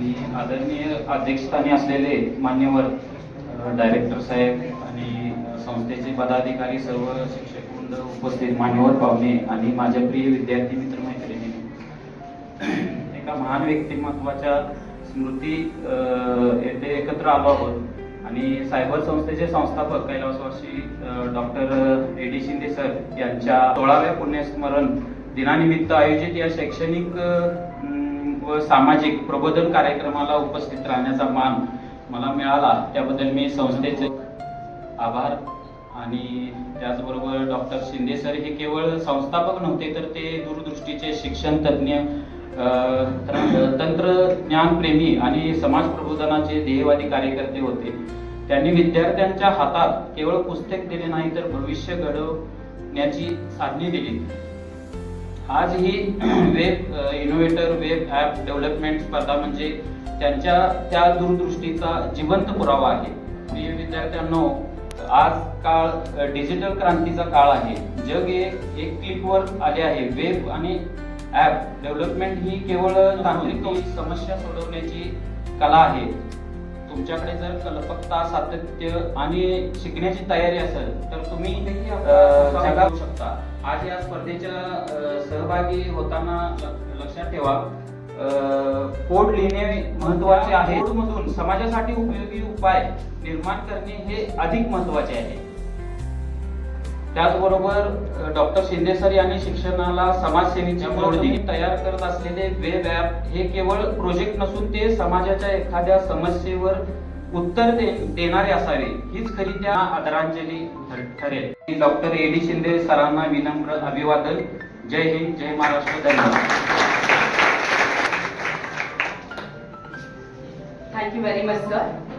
आणि आदरणीय अध्यक्षस्थानी असलेले मान्यवर डायरेक्टर साहेब आणि संस्थेचे पदाधिकारी सर्व शिक्षक वृंद उपस्थित मान्यवर पाहुणे आणि माझ्या प्रिय विद्यार्थी मित्र मैत्रिणी एका महान व्यक्तिमत्वाच्या स्मृती येथे एकत्र आलो आहोत आणि सायबर संस्थेचे संस्थापक कैलासवासी doctor A D Shinde sir यांच्या सोळाव्या पुण्यस्मरण दिनानिमित्त आयोजित या शैक्षणिक व सामाजिक प्रबोधन कार्यक्रमाला उपस्थित राहण्याचा मान मला मिळाला. त्याबद्दल मी संस्थेचे आभार आणि त्याचबरोबर डॉक्टर शिंदे सर हे केवळ संस्थापक नव्हते तर ते दूरदृष्टीचे शिक्षण तज्ज्ञ तंत्रज्ञानप्रेमी आणि समाज प्रबोधनाचे ध्येयवादी कार्यकर्ते होते. त्यांनी विद्यार्थ्यांच्या हातात केवळ पुस्तक दिले नाही तर भविष्य घडवण्याची साधने दिली. आज ही web innovator web app development स्पर्धा म्हणजे त्यांच्या त्या दूरदृष्टीचा जिवंत पुरावा आहे. प्रिय विद्यार्थ्यांनो आज काळ डिजिटल क्रांतीचा काळ आहे. जग हे एक क्लिकवर आले आहे. वेब आणि ॲप डेव्हलपमेंट ही केवळ तांत्रिक समस्या सोडवण्याची कला आहे. तुमच्याकडे जर कल्पकता सातत्य आणि शिकण्याची तयारी असेल तर तुम्ही जगावू शकता. आज या स्पर्धेच्या सहभागी होताना लक्षात ठेवा. कोड लिहिणे महत्त्वाचे आहे. समाजासाठी उपयोगी उपाय निर्माण करणे हे अधिक महत्त्वाचे आहे. त्याचबरोबर डॉक्टर शिंदे सर यांनी शिक्षणाला समाजसेवेची जोडणी तयार करत असलेले वेब ॲप हे केवळ प्रोजेक्ट नसून ते समाजाच्या एखाद्या समस्येवर उत्तर दे, देणारे असावे. हीच खरी त्या आदरांजली ठर- ठरेल. डॉक्टर ए डी शिंदे सरांना विनम्र अभिवादन. जय हिंद जय महाराष्ट्र धन्यवाद. Thank you very much, sir.